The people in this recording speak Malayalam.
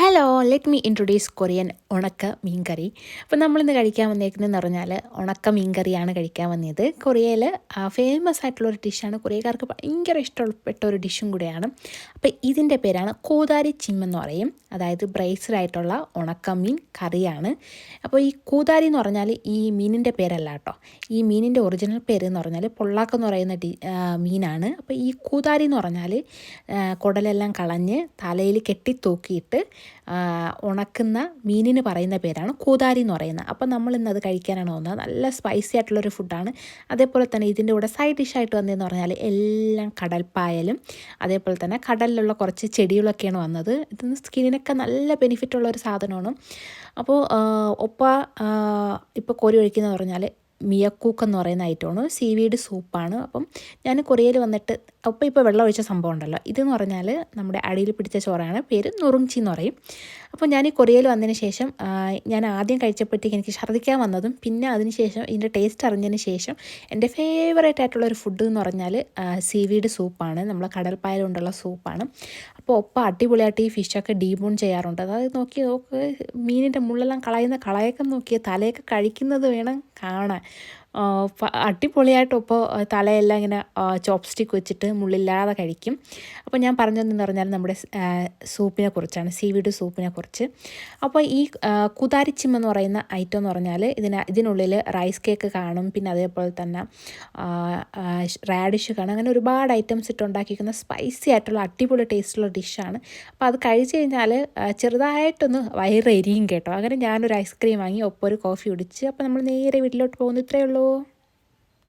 Hello let me introduce Korean ഉണക്ക മീൻകറി. അപ്പോൾ നമ്മളിന്ന് കഴിക്കാൻ വന്നേക്കുന്നതെന്ന് പറഞ്ഞാൽ ഉണക്ക മീൻകറിയാണ് കഴിക്കാൻ വന്നത്. കൊറിയയിൽ ഫേമസ് ആയിട്ടുള്ള ഒരു ഡിഷാണ് കൊറിയക്കാർക്ക് ഭയങ്കര ഇഷ്ടപ്പെട്ട ഒരു ഡിഷും കൂടെയാണ്. അപ്പോൾ ഇതിന്റെ പേരാണ് കൂതാരി ചിമ്മെന്ന് പറയും. അതായത് ബ്രൈസ്ഡ് ആയിട്ടുള്ള ഉണക്കമീൻ കറിയാണ്. അപ്പോൾ ഈ കൂതാരി എന്ന് പറഞ്ഞാൽ ഈ മീനിന്റെ പേരല്ല കേട്ടോ. ഈ മീനിന്റെ ഒറിജിനൽ പേര് എന്ന് പറഞ്ഞാൽ പൊള്ളാക്ക എന്ന് പറയുന്ന ഡി മീനാണ്. അപ്പോൾ ഈ കൂതാരി എന്ന് പറഞ്ഞാൽ കുടലെല്ലാം കളഞ്ഞ് തലയിൽ കെട്ടി തൂക്കിയിട്ട് ഉണക്കുന്ന മീനിന് പറയുന്ന പേരാണ് കൂതാരി എന്ന് പറയുന്നത്. അപ്പോൾ നമ്മൾ ഇന്ന് അത് കഴിക്കാനാണ് വന്നത് നല്ല സ്പൈസി ആയിട്ടുള്ളൊരു ഫുഡാണ് അതേപോലെ തന്നെ ഇതിന്റെ കൂടെ സൈഡ് ഡിഷായിട്ട് വന്നതെന്ന് പറഞ്ഞാൽ എല്ലാം കടൽപ്പായലും അതേപോലെ തന്നെ കടലിലുള്ള കുറച്ച് ചെടികളൊക്കെയാണ് വന്നത്. ഇത് സ്കിന്നിനൊക്കെ നല്ല ബെനിഫിറ്റ് ഉള്ള ഒരു സാധനമാണ്. അപ്പോൾ ഒപ്പ ഇപ്പോൾ കോരി ഒഴിക്കുന്നതെന്ന് പറഞ്ഞാൽ മിയക്കൂക്ക് എന്ന് പറയുന്ന ഐറ്റമാണ് സീവീഡ് സൂപ്പാണ് അപ്പം ഞാൻ കൊറിയയിൽ വന്നിട്ട് ഒപ്പം ഇപ്പോൾ വെള്ളം ഒഴിച്ച സംഭവം ഉണ്ടല്ലോ. ഇതെന്ന് പറഞ്ഞാൽ നമ്മുടെ അടിയിൽ പിടിച്ച ചോറാണ്. പേര് നുറുങ്ചി എന്ന് പറയും. അപ്പോൾ ഞാൻ ഈ കൊറിയയിൽ വന്നതിന് ശേഷം ഞാൻ ആദ്യം കഴിച്ചപ്പോഴത്തേക്ക് എനിക്ക് ഛർദ്ദിക്കാൻ വന്നതും പിന്നെ അതിന് ശേഷം ഇതിന്റെ ടേസ്റ്റ് അറിഞ്ഞതിന് ശേഷം എന്റെ ഫേവറേറ്റ് ആയിട്ടുള്ള ഒരു ഫുഡ് എന്ന് പറഞ്ഞാൽ സീവീഡ് സൂപ്പാണ് നമ്മളെ കടൽപ്പായൽ കൊണ്ടുള്ള സൂപ്പാണ് അപ്പോൾ ഒപ്പം അടിപൊളിയായിട്ട് ഈ ഫിഷൊക്കെ ഡീബോൺ ചെയ്യാറുണ്ട്. അതായത് നോക്കി നോക്ക് മീനിന്റെ മുള്ളെല്ലാം കളയുന്ന കളയൊക്കെ നോക്കി തലയൊക്കെ കഴിക്കുന്നത് വേണം കാണാൻ. അടിപൊളിയായിട്ട് ഇപ്പോൾ തലയെല്ലാം ഇങ്ങനെ ചോപ്പ് സ്റ്റിക്ക് വെച്ചിട്ട് മുള്ളില്ലാതെ കഴിക്കും. അപ്പോൾ ഞാൻ പറഞ്ഞതെന്ന് പറഞ്ഞാൽ നമ്മുടെ സൂപ്പിനെ കുറിച്ചാണ് സീവീഡ് സൂപ്പിനെ കുറിച്ച്. അപ്പോൾ ഈ കുതാരിച്ചിം എന്ന് പറയുന്ന ഐറ്റം എന്ന് പറഞ്ഞാൽ ഇതിന് ഇതിനുള്ളിൽ റൈസ് കേക്ക് കാണും പിന്നെ അതേപോലെ തന്നെ റാഡിഷ് കാണും. അങ്ങനെ ഒരുപാട് ഐറ്റംസ് ഇട്ട് ഉണ്ടാക്കിയിരിക്കുന്ന സ്പൈസി ആയിട്ടുള്ള അടിപൊളി ടേസ്റ്റുള്ള ഡിഷാണ്. അപ്പോൾ അത് കഴിച്ച് കഴിഞ്ഞാൽ ചെറുതായിട്ടൊന്ന് വയറെരിയും കേട്ടോ. അങ്ങനെ ഞാനൊരു ഐസ്ക്രീം വാങ്ങി ഒപ്പം ഒരു കോഫി കുടിച്ച് അപ്പോൾ നമ്മൾ നേരെ വീട്ടിലോട്ട് പോകുന്നു. ഇത്രയേ ഉള്ളൂ. selalu.